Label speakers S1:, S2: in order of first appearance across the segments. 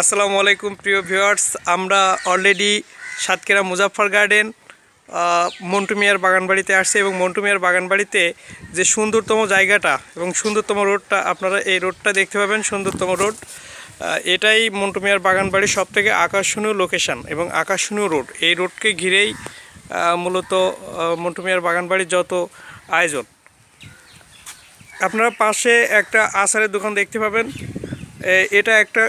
S1: আসসালামু আলাইকুম, প্রিয় ভিউয়ার্স। আমরা অলরেডি সাতক্ষীরা মুজাফফর গার্ডেন মন্টু মিয়ার বাগানবাড়িতে আসছে এবং মন্টু মিয়ার বাগানবাড়িতে যে সুন্দরতম জায়গাটা এবং সুন্দরতম রোডটা, আপনারা এই রোডটা দেখতে পাবেন, সুন্দরতম রোড। এটাই মন্টু মিয়ার বাগানবাড়ির সব থেকে আকর্ষণীয় লোকেশন এবং আকর্ষণীয় রোড। এই রোডকে ঘিরেই মূলত মন্টু মিয়ার বাগানবাড়ির যত আয়োজন। আপনারা পাশে একটা আচারের দোকান দেখতে পাবেন। এটা একটা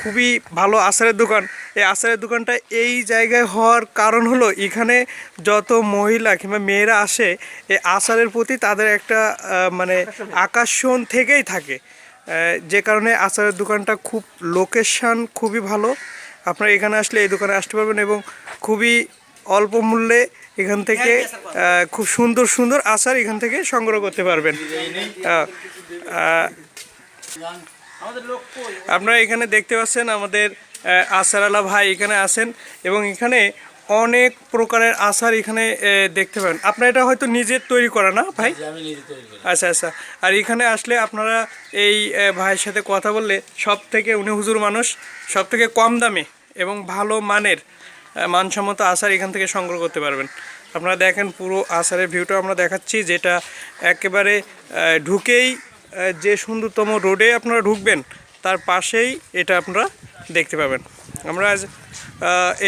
S1: খুবই ভালো আচারের দোকান। এই আচারের দোকানটা এই জায়গায় হওয়ার কারণ হলো, এখানে যত মহিলা কিংবা মেয়েরা আসে এই আচারের প্রতি তাদের একটা মানে আকর্ষণ থেকেই থাকে। যে কারণে আচারের দোকানটা খুব লোকেশান খুবই ভালো। আপনারা এখানে আসলে এই দোকানে আসতে পারবেন এবং খুবই অল্প মূল্যে এখান থেকে খুব সুন্দর সুন্দর আচার এখান থেকে সংগ্রহ করতে পারবেন। আপনারা এখানে দেখতে পাচ্ছেন আমাদের আচার আলা ভাই এখানে আছেন এবং এখানে অনেক প্রকারের আচার এখানে দেখতে পাবেন। আপনার এটা হয়তো নিজের তৈরি করা না ভাই? আচ্ছা আচ্ছা। আর এখানে আসলে আপনারা এই ভাইয়ের সাথে কথা বললে সব থেকে উনি হুজুর মানুষ সব থেকে কম দামে এবং ভালো মানের মানসম্মত আচার এখান থেকে সংগ্রহ করতে পারবেন। আপনারা দেখেন পুরো আচারের ভিউটা আমরা দেখাচ্ছি যেটা একেবারে ঢুকেই যে সুন্দরতম রোডে আপনারা ঢুকবেন, তার পাশেই এটা আপনারা দেখতে পাবেন। আমরা আজ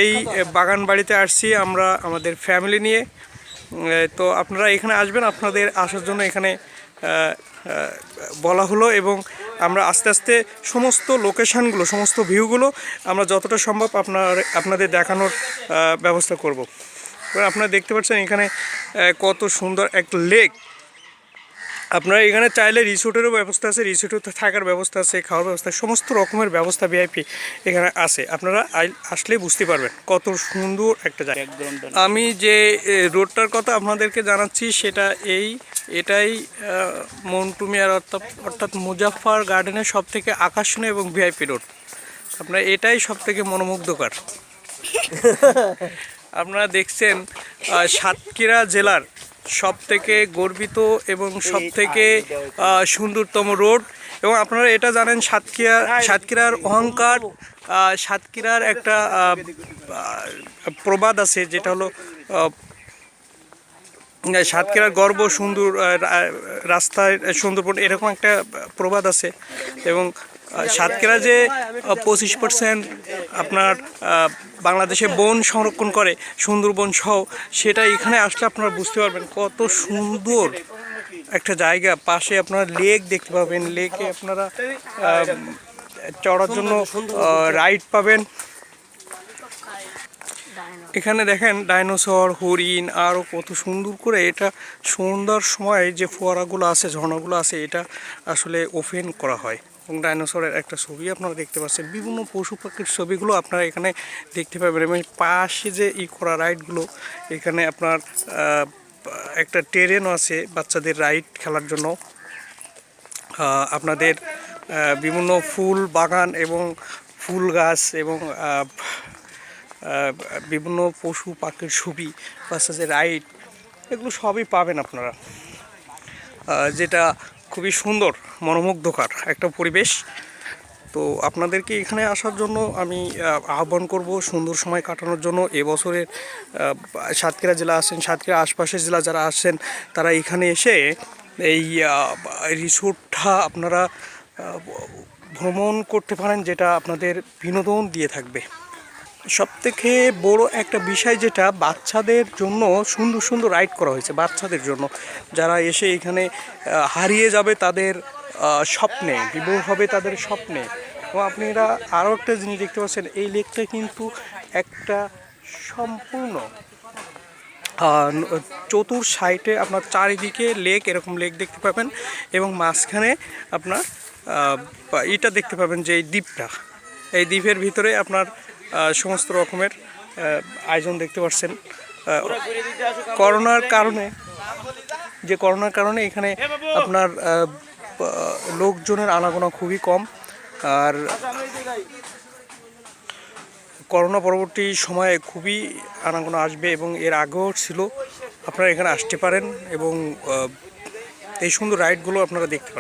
S1: এই বাগান বাড়িতে আসছি, আমরা আমাদের ফ্যামিলি নিয়ে। তো আপনারা এখানে আসবেন, আপনাদের আসার জন্য এখানে বলা হলো এবং আমরা আস্তে আস্তে সমস্ত লোকেশানগুলো, সমস্ত ভিউগুলো আমরা যতটা সম্ভব আপনার, আপনাদের দেখানোর ব্যবস্থা করব। আপনারা দেখতে পাচ্ছেন এখানে কত সুন্দর এক লেক। আপনারা এখানে চাইলে রিসোর্টেরও ব্যবস্থা আছে রিসোর্টে থাকার ব্যবস্থা আছে খাওয়ার ব্যবস্থা সমস্ত রকমের ব্যবস্থা ভিআইপি এখানে আছে। আপনারা আসলেই বুঝতে পারবেন কত সুন্দর একটা জায়গা। আমি যে রোডটার কথা আপনাদেরকে জানাচ্ছি সেটা এই এটাই আহ, মন্টু অর্থাৎ অর্থাৎ মুজাফফর গার্ডেনের সব থেকে আকর্ষণীয় এবং ভিআইপি রোড। আপনার এটাই সব থেকে মনোমুগ্ধকর। আপনারা দেখছেন সাতক্ষীরা জেলার সব থেকে গর্বিত এবং সব থেকে আহ, সুন্দরতম রোড। এবং আপনারা এটা জানেন সাতক্ষীরা সাতক্ষীরার অহংকার সাতক্ষীরার একটা প্রবাদ আছে যেটা হলো সাতক্ষীরার গর্ব সুন্দর রাস্তায় সুন্দরবন এরকম একটা প্রবাদ আছে। এবং সাতক্ষীরা যে পঁচিশ পার্সেন্ট আপনার বাংলাদেশে বন সংরক্ষণ করে, সুন্দরবন সহ, সেটা এখানে আসলে আপনারা বুঝতে পারবেন কত সুন্দর একটা জায়গা। পাশে আপনারা লেক দেখতে পাবেন। লেকে আপনারা চড়ার জন্য রাইড পাবেন। এখানে দেখেন ডাইনোসর হরিণ আরও কত সুন্দর করে এটা সন্ধ্যার সময় যে ফোয়ারাগুলো আছে, ঝর্ণাগুলো আছে, এটা আসলে ওপেন করা হয়। এবং ডাইনোসরের একটা ছবি আপনারা দেখতে পাচ্ছেন। বিভিন্ন পশু পাখির ছবিগুলো আপনারা এখানে দেখতে পাবেন এবং পাশে যে ই করা রাইডগুলো, এখানে আপনার একটা ট্রেনও আছে বাচ্চাদের রাইড খেলার জন্য। আপনাদের বিভিন্ন ফুল বাগান এবং ফুল গাছ এবং বিভিন্ন পশু পাখির ছবি, বাচ্চাদের রাইড, এগুলো সবই পাবেন আপনারা। যেটা খুবই সুন্দর, মনোমুগ্ধকর একটা পরিবেশ। তো আপনাদেরকে এখানে আসার জন্য আমি আহ্বান করব সুন্দর সময় কাটানোর জন্য। এবছরের সাতক্ষীরা জেলা আসেন সাতক্ষীরা আশপাশের জেলা যারা আসছেন তারা এখানে এসে এই রিসোর্টটা আপনারা ভ্রমণ করতে পারেন, যেটা আপনাদের বিনোদন দিয়ে থাকবে। সব থেকে বড় একটা বিষয় যেটা বাচ্চাদের জন্য সুন্দর সুন্দর রাইড করা হয়েছে, বাচ্চাদের জন্য। যারা এসে এখানে হারিয়ে যাবে তাদের স্বপ্নে, বিবাহ হবে তাদের স্বপ্নে। এবং আপনারা আরও একটা জিনিস দেখতে পাচ্ছেন, এই লেকটা কিন্তু একটা সম্পূর্ণ চতুর সাইডে আপনার চারিদিকে লেক, এরকম লেক দেখতে পাবেন। এবং মাঝখানে আপনার এটা দেখতে পাবেন যে এই দ্বীপটা। এই দ্বীপের ভিতরে আপনার সমস্ত রকমের আয়োজন দেখতে পাচ্ছেন করোনার কারণে, যে করোনার কারণে এখানে আপনার লোকজনের আনাগোনা খুবই কম। আর করোনা পরবর্তী সময়ে খুবই আনাগোনা আসবে এবং এর আগেও ছিল। আপনারা এখানে আসতে পারেন এবং এই সুন্দর রাইডগুলো আপনারা দেখতে পারেন।